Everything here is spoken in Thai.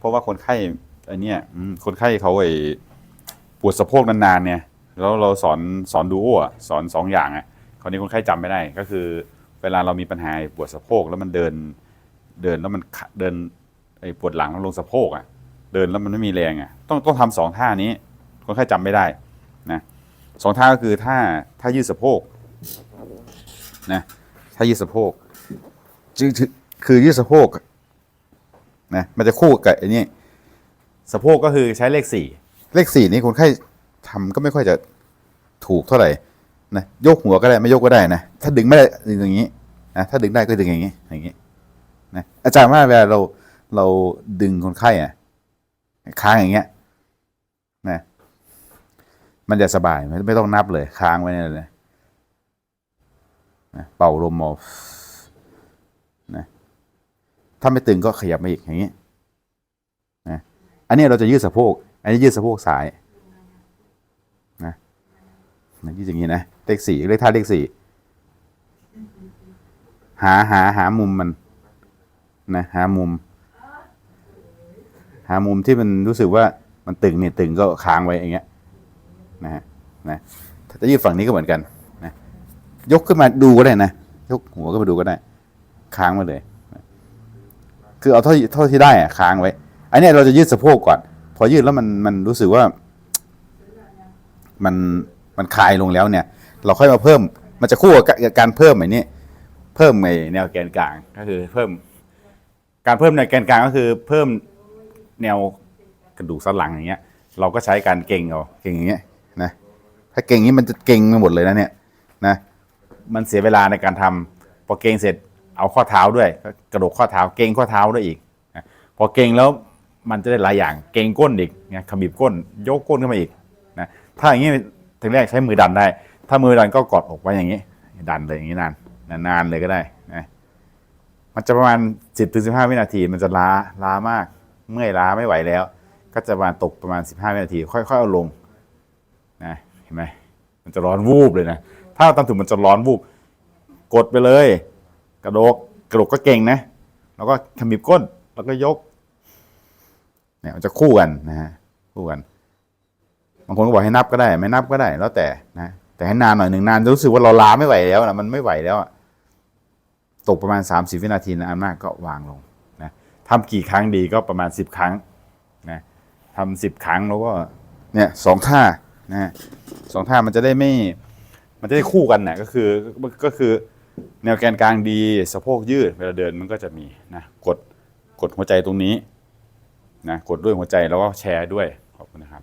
เพราะว่าคนไข้อันเนี้ยอืมคนไข้เขาไอ้ปวดสะโพกนานๆเนี่ยแล้วเราสอนสอนดูโอะสอนสองอย่างอะคราวนี้คนไข้จำไม่ได้ก็คือ เวลาเรามีปัญหาปวดสะโพกแล้วมันเดินเดินแล้วมันขะเดินไอ้ปวดหลังแล้วลงสะโพกอะเดินแล้วมันไม่มีแรงอะต้องต้องทำสองท่านี้ คนไข้จำไม่ได้นะสองท่าก็คือท่าท่ายืดสะโพกนะท่ายืดสะโพกคือคือคือยืดสะโพก นะมันจะคู่กับอ้นี่สะโพกก็คือใช้เลขสี่เลขสี่นี่คนไข้ทำก็ไม่ค่อยจะถูกเท่าไหร่นะยกหัวก็ได้ไม่ยกก็ได้นะถ้าดึงไม่ได้ดึงอย่างนี้นะถ้าดึงได้ก็ดึงอย่างนี้อย่างนี้นะอาจารย์ว่าเวลาเราเราดึงคนไข้อะค้างอย่างเงี้ยนะมันจะสบายไม่ต้องนับเลยค้างไว้เนี่ยเลยนะเป่าลมออก ถ้าไม่ตึงก็ขยับมาอีกอย่างนี้นะอันนี้เราจะยืดสะโพก อันนี้ยืดสะโพกซ้ายนะนะยืดอย่างนี้นะเลขสี่เลขท่าเลขสี่หาหาหามุมมันนะหามุม หามุมที่มันรู้สึกว่ามันตึงเนี่ยตึงก็ค้างไว้อย่างเงี้ยนะฮะนะถ้าจะยืดฝั่งนี้ก็เหมือนกันนะยกขึ้นมาดูก็ได้นะยกหัวขึ้นมาดูก็ได้ ค้างมาเลย คือเอาเท่าเท่าที่ได้อะค้างไว้อันเนี้ยเราจะยืดสะโพกก่อน พอยืดแล้วมันมันรู้สึกว่า มันมันคลายลงแล้วเนี่ย เราค่อยมาเพิ่ม มันจะคู่กับการเพิ่มไอ้นี่เพิ่มไอ้แนวแกนกลางก็คือเพิ่ม การเพิ่มแนวแกนกลางก็คือ เพิ่มแนวกระดูกสันหลังอย่างเงี้ย เราก็ใช้การเก่งเอาเก่งอย่างเงี้ยนะถ้าเก่งอย่างนี้มันจะเก่งไปหมดเลยนะเนี่ยนะมันเสียเวลาในการทำพอเก่งเสร็จ เอาข้อเท้าด้วยกระดกข้อเท้าเก่งข้อเท้าด้วยอีกพอเก่งแล้วมันจะได้หลายอย่างเก่งก้นอีกนะขมิบก้นยกก้นขึ้นมาอีกนะถ้าอย่างนี้ถึงแรกใช้มือดันได้ ถ้ามือดันก็กอดอกไว้อย่างนี้ ดันเลยอย่างนี้นานนานเลยก็ได้นะมันจะประมาณสิบถึงสิบห้าวินาที มันจะล้าล้ามาก เมื่อยล้าไม่ไหวแล้ว ก็จะมาตกประมาณสิบห้าวินาที ค่อยๆเอาลงนะเห็นไหมมันจะร้อนวูบเลยนะถ้าเราทำถึงมันจะร้อนวูบกดไปเลย กระโดกกระโดกก็เก่งนะ แล้วก็ขมิบก้น แล้วก็ยก เนี่ยมันจะคู่กันนะฮะ คู่กัน บางคนก็บอกให้นับก็ได้ ไม่นับก็ได้ แล้วแต่นะ แต่ให้นานหน่อยหนึ่งนานจะรู้สึกว่าเราล้าไม่ไหวแล้วนะมันไม่ไหวแล้วอะตกประมาณ 30 วินาทีนะอันมากก็วางลงนะทำกี่ครั้งดีก็ประมาณ 10 ครั้งนะทำสิบครั้งแล้วก็เนี่ยสองท่านะฮะสองท่ามันจะได้ไม่ มันจะได้คู่กันนะก็คือก็คือ แนวแกนกลางดีสะโพกยืดเวลาเดินมันก็จะมีนะกดกดหัวใจตรงนี้นะกดด้วยหัวใจแล้วก็แชร์ด้วยขอบคุณนะครับ